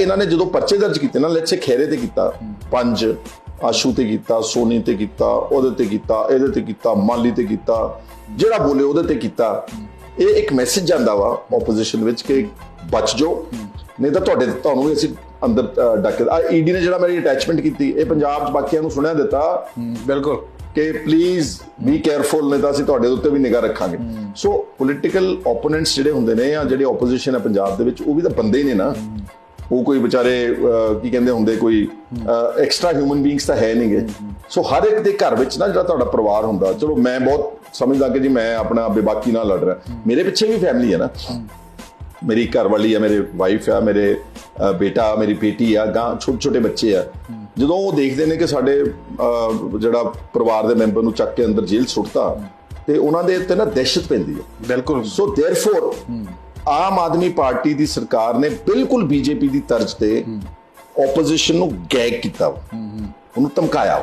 ਇਹਨਾਂ ਨੇ ਜਦੋਂ ਪਰਚੇ ਦਰਜ ਕੀਤੇ ਨਾ ਲੈਟਸ ਸੇ ਖੇਰੇ ਤੇ ਕੀਤਾ ਪੰਜ ਆਸ਼ੂ ਤੇ ਕੀਤਾ ਸੋਨੀ ਤੇ ਕੀਤਾ ਉਹਦੇ ਤੇ ਕੀਤਾ ਇਹਦੇ ਤੇ ਕੀਤਾ ਮਾਲੀ ਤੇ ਕੀਤਾ ਜਿਹੜਾ ਬੋਲੇ ਉਹਦੇ ਤੇ ਕੀਤਾ ਇਹ ਇੱਕ ਮੈਸੇਜ ਜਾਂਦਾ ਵਾ ਆਪੋਜੀਸ਼ਨ ਵਿੱਚ ਕਿ ਬਚ ਜਾਓ। ਨਹੀਂ ਤਾਂ ਤੁਹਾਡੇ ਤੁਹਾਨੂੰ ਵੀ ਅਸੀਂ ਅੰਦਰ ਡੱਕ ਆ ਈਡੀ ਨੇ ਜਿਹੜਾ ਮੇਰੀ ਅਟੈਚਮੈਂਟ ਕੀਤੀ ਇਹ ਪੰਜਾਬ 'ਚ ਬਾਕੀਆਂ ਨੂੰ ਸੁਣਿਆ ਦਿੱਤਾ ਬਿਲਕੁਲ। ਕਿ ਪਲੀਜ਼ ਬੀ ਕੇਅਰਫੁਲ ਨਹੀਂ ਤਾਂ ਅਸੀਂ ਤੁਹਾਡੇ ਉੱਤੇ ਵੀ ਨਿਗਾਹ ਰੱਖਾਂਗੇ। ਸੋ ਪੋਲਿਟੀਕਲ ਓਪੋਨੈਂਟਸ ਜਿਹੜੇ ਹੁੰਦੇ ਨੇ ਜਾਂ ਜਿਹੜੇ ਆਪੋਜੀਸ਼ਨ ਹੈ ਪੰਜਾਬ ਦੇ ਵਿੱਚ ਉਹ ਵੀ ਤਾਂ ਬੰਦੇ ਹੀ ਨੇ ਨਾ। ਉਹ ਕੋਈ ਵਿਚਾਰੇ ਕੀ ਕਹਿੰਦੇ ਹੁੰਦੇ ਕੋਈ ਐਕਸਟਰਾ ਹਿਊਮਨ ਬੀਇੰਗਸ ਤਾਂ ਹੈ ਨਹੀਂਗੇ। ਸੋ ਹਰ ਇੱਕ ਦੇ ਘਰ ਵਿੱਚ ਨਾ ਜਿਹੜਾ ਤੁਹਾਡਾ ਪਰਿਵਾਰ ਹੁੰਦਾ ਚਲੋ ਮੈਂ ਬਹੁਤ ਸਮਝਦਾ ਕਿ ਜੀ ਮੈਂ ਆਪਣਾ ਬੇਬਾਕੀ ਨਾਲ ਲੜ ਰਿਹਾ। ਮੇਰੇ ਪਿੱਛੇ ਵੀ ਫੈਮਿਲੀ ਹੈ ਨਾ। ਮੇਰੀ ਘਰ ਵਾਲੀ ਆ ਮੇਰੇ ਵਾਈਫ ਆ ਮੇਰੇ ਬੇਟਾ ਮੇਰੀ ਬੇਟੀ ਆ ਗਾਂ ਛੋਟੇ ਛੋਟੇ ਬੱਚੇ ਆ। ਜਦੋਂ ਉਹ ਦੇਖਦੇ ਨੇ ਕਿ ਸਾਡੇ ਜਿਹੜਾ ਪਰਿਵਾਰ ਦੇ ਮੈਂਬਰ ਨੂੰ ਚੱਕ ਕੇ ਅੰਦਰ ਜੇਲ੍ਹ ਸੁੱਟਤਾ ਤੇ ਉਹਨਾਂ ਦੇ ਉੱਤੇ ਨਾ ਦਹਿਸ਼ਤ ਪੈਂਦੀ ਹੈ। ਬਿਲਕੁਲ। ਸੋ ਥੈਰਫੋਰ ਆਮ ਆਦਮੀ ਪਾਰਟੀ ਦੀ ਸਰਕਾਰ ਨੇ ਬਿਲਕੁਲ ਬੀਜੇਪੀ ਦੀ ਤਰਜ਼ ਤੇ ਆਪੋਜੀਸ਼ਨ ਨੂੰ ਗੈਗ ਕੀਤਾ। ਉਹਨੂੰ ਧਮਕਾਇਆ।